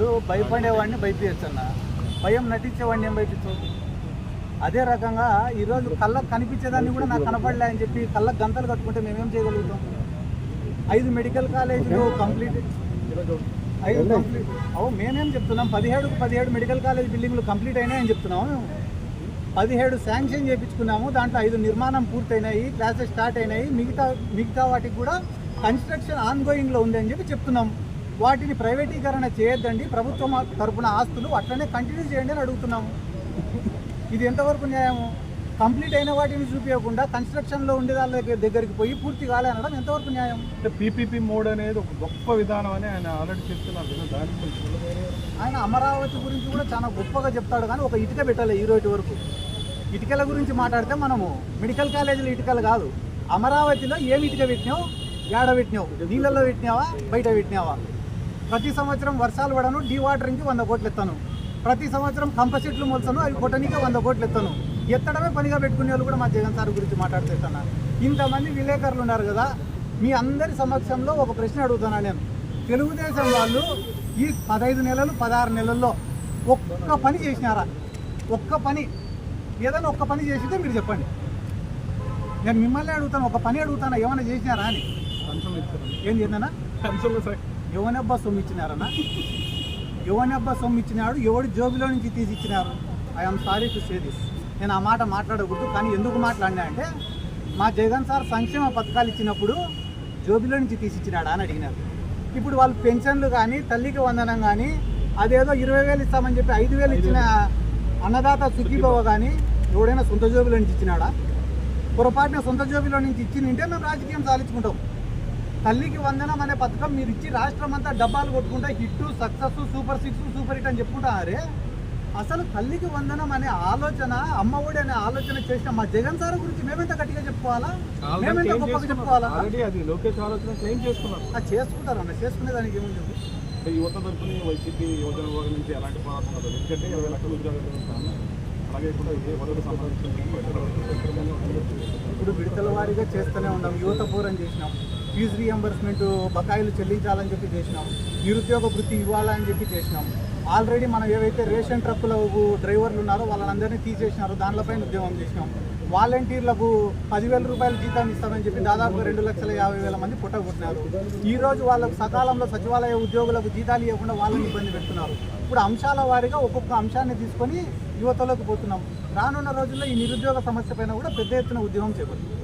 ఇప్పుడు భయపడేవాడిని భయపించచ్చు అన్న. భయం నటించేవాడిని ఏం భయపించవు అదే రకంగా ఈరోజు కళ్ళకు కనిపించేదాన్ని కూడా నాకు కనపడలే అని చెప్పి కళ్ళకు గంతలు కట్టుకుంటే మేమేం చేయగలుగుతాం? ఐదు మెడికల్ కాలేజీలు కంప్లీట్ ఐదు కంప్లీట్ అవు మేమేం చెప్తున్నాం? పదిహేడు పదిహేడు మెడికల్ కాలేజ్ బిల్డింగ్లు కంప్లీట్ అయినాయని చెప్తున్నాము పదిహేడు శాంక్షన్ చేయించుకున్నాము. దాంట్లో ఐదు నిర్మాణం పూర్తయినాయి క్లాసెస్ స్టార్ట్ అయినాయి. మిగతా మిగతా వాటికి కూడా కన్స్ట్రక్షన్ ఆన్ గోయింగ్లో ఉంది అని చెప్పి చెప్తున్నాం. వాటిని ప్రైవేటీకరణ చేయొద్దండి. ప్రభుత్వం తరపున ఆస్తులు అట్లనే కంటిన్యూ చేయండి అని అడుగుతున్నాము. ఇది ఎంతవరకు న్యాయము? కంప్లీట్ అయిన వాటిని చూపించకుండా కన్స్ట్రక్షన్లో ఉండే వాళ్ళ దగ్గర- దగ్గరికి పోయి పూర్తి కాలే అనడం ఎంతవరకు న్యాయం అంటే పీపీపీ మోడ్ అనేది ఒక గొప్ప విధానం అని ఆయన ఆల్రెడీ చెప్తున్నారు దాని గురించి. ఆయన అమరావతి గురించి కూడా చాలా గొప్పగా చెప్తాడు కానీ ఒక ఇటుక పెట్టాలి ఈ రోజు వరకు. ఇటుకల గురించి మాట్లాడితే మనము మెడికల్ కాలేజీలో ఇటుకలు కాదు. అమరావతిలో ఏమి ఇటుక పెట్టినావు? ఏడ పెట్టినావు? నీళ్ళల్లో పెట్టినావా? బయట పెట్టినావా? ప్రతి సంవత్సరం వర్షాలు పడను డీ వాటరింగ్కి వంద కోట్లు ఎత్తాను. ప్రతి సంవత్సరం కంపసెట్లు మొలసను అవి కొట్టనీకే వంద కోట్లు ఎత్తాను. ఎత్తడమే పనిగా పెట్టుకునే వాళ్ళు కూడా మా జగన్ సార్ గురించి మాట్లాడుతున్నా ఇంతమంది విలేకరులు ఉన్నారు కదా మీ అందరి సమక్షంలో ఒక ప్రశ్న అడుగుతున్నా నేను. తెలుగుదేశం వాళ్ళు ఈ పదహైదు నెలలు పదహారు నెలల్లో ఒక్క పని చేసినారా? ఒక్క పని. ఏదైనా ఒక్క పని చేసితే మీరు చెప్పండి. నేను మిమ్మల్ని అడుగుతాను ఒక పని అడుగుతాను ఏమైనా చేసినారా అని? ఏం చేద్దానా యువనబ్బా సొమ్ము ఇచ్చినారనా యువనబ్బా సొమ్ము ఇచ్చినాడు ఎవడు జోబులో నుంచి తీసి ఇచ్చినారు I'm sorry to say this నేను ఆ మాట మాట్లాడకూడదు కానీ ఎందుకు మాట్లాడినా అంటే మా జగన్ సార్ సంక్షేమ పథకాలు ఇచ్చినప్పుడు జోబిలో నుంచి తీసి ఇచ్చినాడా అని అడిగినారు. ఇప్పుడు వాళ్ళు పెన్షన్లు కానీ తల్లికి వందనం కానీ అదేదో ఇరవై వేలు ఇస్తామని చెప్పి ఐదు వేలు ఇచ్చిన అన్నదాత సుఖీభవ కానీ ఎవడైనా సొంత జోబులో నుంచి ఇచ్చినాడా? పొరపాటున సొంత జోబిలో నుంచి ఇచ్చి నింటే మేము రాజకీయం సాధించుకుంటాం. తల్లికి వందనం అనే పథకం మీరు ఇచ్చి రాష్ట్రం అంతా డబ్బాలు కొట్టుకుంటా hit success super six super hit అని చెప్పుకుంటారే అసలు తల్లికి వందనం అనే ఆలోచన అమ్మఒడి అనే ఆలోచన చేసిన మా జగన్ సార్ గురించి మేమెంత గట్టిగా చెప్పుకోవాలా? మేమెంత గొప్పగా చెప్పుకోవాలా? అది లోకేష్ ఆలోచన క్లెయిమ్ చేసుకున్నారు. అది చేసుకుంటారు అన్న? చేసుకునే దానికి ఏముంటుంది యువత తరఫున వైసీపీ యువజన నుంచి ఎలాంటి పోరాటం ఉండదు. ఎందుకంటే ఇరవై లక్షల ఉద్యోగాలు అలాగే కూడా ఏ వరకు సంబంధించిన ఇప్పుడు విడతల వారీగా చేస్తూనే ఉన్నాం. యువత పూరం చేసినాం. ఫీజు రీఎంబర్స్మెంట్ బకాయిలు చెల్లించాలని చెప్పి చేసినాం. నిరుద్యోగ వృత్తి ఇవ్వాలని చెప్పి చేసినాం. ఆల్రెడీ మనం ఏవైతే రేషన్ ట్రక్కుల డ్రైవర్లు ఉన్నారో వాళ్ళందరినీ తీసేసినారో. దానిపైన ఉద్యమం చేసినాం. వాలంటీర్లకు పదివేల రూపాయల జీతం ఇస్తామని చెప్పి దాదాపు రెండు లక్షల యాభై వేల మంది పుట్టగొట్టినారు ఈరోజు వాళ్ళకు సకాలంలో సచివాలయ ఉద్యోగులకు జీతాలు ఇవ్వకుండా వాళ్ళని ఇబ్బంది పెడుతున్నారు. ఇప్పుడు అంశాల వారీగా ఒక్కొక్క అంశాన్ని తీసుకొని యువతలోకి పోతున్నాం. రానున్న రోజుల్లో ఈ నిరుద్యోగ సమస్య పైన కూడా పెద్ద ఎత్తున ఉద్యమం చేపడుతుంది.